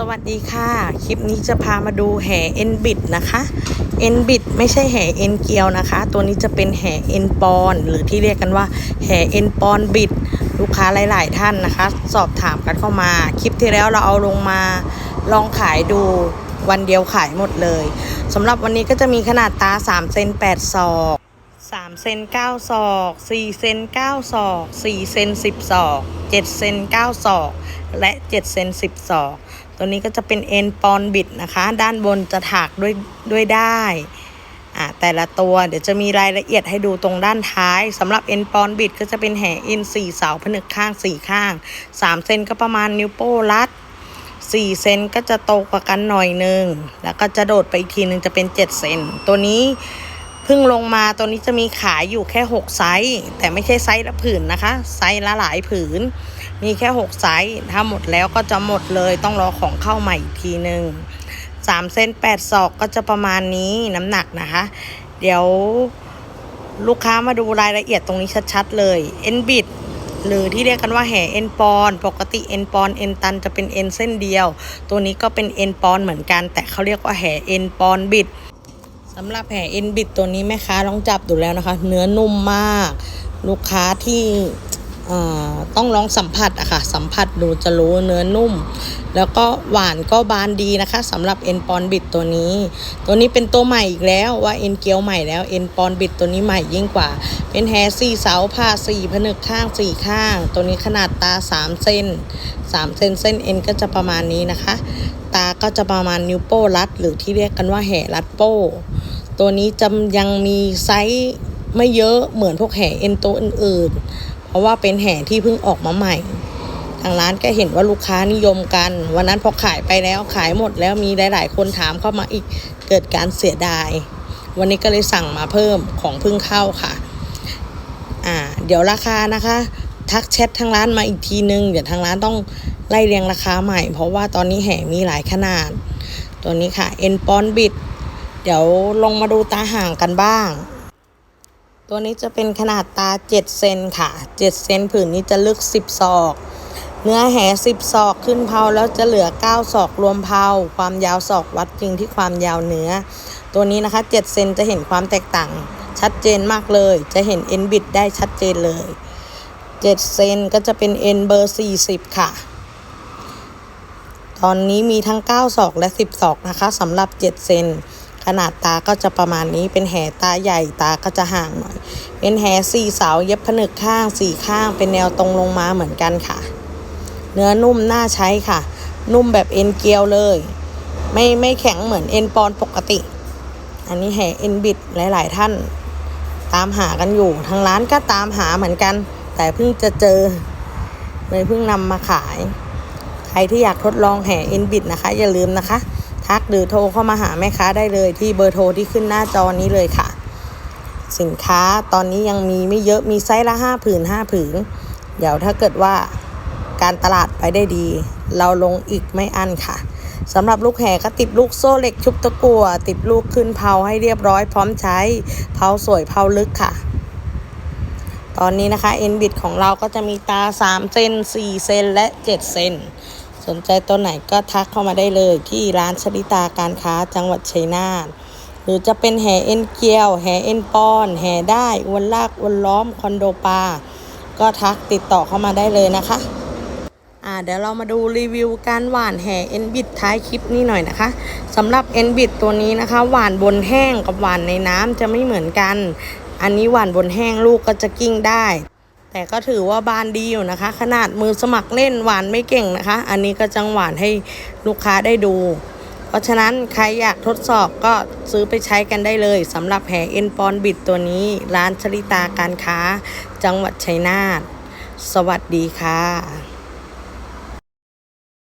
สวัสดีค่ะ คลิปนี้จะพามาดูแห่เอ็นบิดนะคะเอ็นบิดไม่ใช่แห่เอ็นเกลียวนะคะ ตัวนี้จะเป็นแห่เอ็นปอน หรือที่เรียกกันว่าแห่เอ็นปอนบิด ลูกค้าหลาย ๆ ท่านนะคะ สอบถามกันเข้ามา คลิปที่แล้วเราเอาลงมาลองขายดูวันเดียวขายหมดเลยสำหรับวันนี้ก็จะมีขนาดตา3เซน8ศอก3เซน9ศอก4เซน9ศอก4เซน10ศอก7เซน9ศอกและ7เซน10ศอก ตัวนี้ก็จะเป็นเอ็นปอนบิดนะคะ ด้านบนจะถักด้วยด้วยได้อ่าแต่ละตัวเดี๋ยวจะมีรายละเอียดให้ดูตรงด้านท้ายสำหรับเอ็นปอนบิดก็จะเป็นแห่เอ็นสี่เสาผนึกข้างสี่ข้างสามเซนก็ประมาณนิ้วโป้รัดสี่เซนก็จะโตกว่ากันหน่อยนึงแล้วก็จะโดดไปอีกทีนึงจะเป็นเจ็ดเซนตัวนี้เพิ่งลงมาตัวนี้จะมีขายอยู่แค่หกไซส์ แต่ไม่ใช่ไซส์ละผืนนะคะ ไซส์ละหลายผืน มีแค่ 6 ไซส์ถ้าหมดแล้วก็จะหมดเลยต้องรอของเข้าใหม่อีกทีหนึ่ง3เส้น8ศอกก็จะประมาณนี้น้ำหนักนะคะ เดี๋ยวลูกค้ามาดูรายละเอียดตรงนี้ชัดๆเลยเอ็นบิดหรือที่เรียกกันว่าแห่เอ็นปอน ปกติเอ็นปอนเอ็นตันจะเป็นเอ็นเส้นเดียว ตัวนี้ก็เป็นเอ็นปอนเหมือนกัน แต่เขาเรียกว่าแห่เอ็นปอนบิดสำหรับแห่เอ็นบิดตัวนี้แม่ค้าลองจับดูแล้วนะคะ เนื้อนุ่มมาก ลูกค้าที่ ต้องลองสัมผัสอะค่ะ สัมผัสดูจะรู้เนื้อนุ่ม แล้วก็หวานก็บานดีนะคะสำหรับเอ็นปอนบิดตัวนี้ ตัวนี้เป็นตัวใหม่อีกแล้วว่าเอ็นเกียวใหม่แล้วเอ็นปอนบิดตัวนี้ใหม่ยิ่งกว่า เป็นแฮสี่เสาผ่าสี่ผนึกข้างสี่ข้าง ตัวนี้ขนาดตาสามเซนสามเซนเส้นเอ็นก็จะประมาณนี้นะคะ ตาก็จะประมาณนิ้วโป้รัด หรือที่เรียกกันว่าแห่รัดโป้ ตัวนี้จะยังมีไซส์ไม่เยอะเหมือนพวกแห่เอ็นตัวอื่นๆ เพราะว่าเป็นแห่ที่เพิ่งออกมาใหม่ ทางร้านก็เห็นว่าลูกค้านิยมกัน วันนั้นพอขายไปแล้วขายหมดแล้วมีหลาย ๆ คนถามเข้ามาอีกเกิดการเสียดาย วันนี้ก็เลยสั่งมาเพิ่มของเพิ่งเข้าค่ะ อ่า เดี๋ยวราคานะคะ ทักแชททางร้านมาอีกทีนึง เดี๋ยวทางร้านต้องไล่เรียงราคาใหม่ เพราะว่าตอนนี้แห่มีหลายขนาด ตัวนี้ค่ะเอ็นปอนบิดเดี๋ยวลงมาดูตาห่างกันบ้าง ตัวนี้จะเป็นขนาดตา 7 เซนค่ะ 7 เซนผืนนี้จะลึก 10 ศอก เนื้อแห 10 ศอกขึ้นเพาแล้วจะเหลือ 9 ศอกรวมเพาความยาวศอกวัดจริงที่ความยาวเนื้อ ตัวนี้นะคะ 7 เซนจะเห็นความแตกต่างชัดเจนมากเลย จะเห็นเอ็นบิดได้ชัดเจนเลย 7 เซนก็จะเป็นเอ็นเบอร์ 40 ค่ะ ตอนนี้มีทั้ง 9 ศอกและ 10 ศอกนะคะสำหรับ 7 เซน ขนาดตาก็จะประมาณนี้เป็นแหตาใหญ่ตาก็จะห่างหน่อย เป็นแหสี่เสาเย็บผนึกข้างสี่ข้างเป็นแนวตรงลงมาเหมือนกันค่ะ เนื้อนุ่มน่าใช้ค่ะ นุ่มแบบเอ็นเกียวเลย ไม่ไม่แข็งเหมือนเอ็นปอนปกติ อันนี้แหเอ็นบิดหลาย ๆ ท่าน ตามหากันอยู่ทางร้านก็ตามหาเหมือนกัน แต่เพิ่งจะเจอเลยเพิ่งนำมาขาย ใครที่อยากทดลองแห่เอ็นบิดนะคะ อย่าลืมนะคะ ทักหรือโทรเข้ามาหาแม่ค้าได้เลยที่เบอร์โทรที่ขึ้นหน้าจอนี้เลยค่ะ สินค้าตอนนี้ยังมีไม่เยอะมีไซส์ละห้าผืนห้าผืน เดี๋ยวถ้าเกิดว่าการตลาดไปได้ดี เราลงอีกไม่อั้นค่ะสำหรับลูกแห่ก็ติดลูกโซ่เหล็กชุบตะกัวติดลูกขึ้นเผาให้เรียบร้อยพร้อมใช้เผาสวยเผาลึกค่ะ ตอนนี้นะคะเอ็นบิดของเราก็จะมีตา 3 เซน4 เซนและ 7 เซน สนใจตัวไหนก็ทักเข้ามาได้เลยที่ร้านชลิตาการค้าจังหวัดชัยนาทหรือจะเป็นแห่เอ็นเกียว แห่เอ็นปอน แห่ได้วนลากวนล้อมคอนโดปาก็ทักติดต่อเข้ามาได้เลยนะคะอ่าเดี๋ยวเรามาดูรีวิวการหว่านแห่เอ็นบิดท้ายคลิปนี้หน่อยนะคะสำหรับเอ็นบิดตัวนี้นะคะ หว่านบนแห้งกับหว่านในน้ำจะไม่เหมือนกัน อันนี้หว่านบนแห้งลูกก็จะกิ้งได้ แต่ก็ถือว่าบานดีอยู่นะคะ ขนาดมือสมัครเล่นหวานไม่เก่งนะคะ อันนี้ก็จังหวานให้ลูกค้าได้ดู เพราะฉะนั้นใครอยากทดสอบก็ซื้อไปใช้กันได้เลยสำหรับแผเอ็นปอนบิดตัวนี้ ร้านชลิตาการค้า จังหวัดชัยนาทสวัสดีค่ะ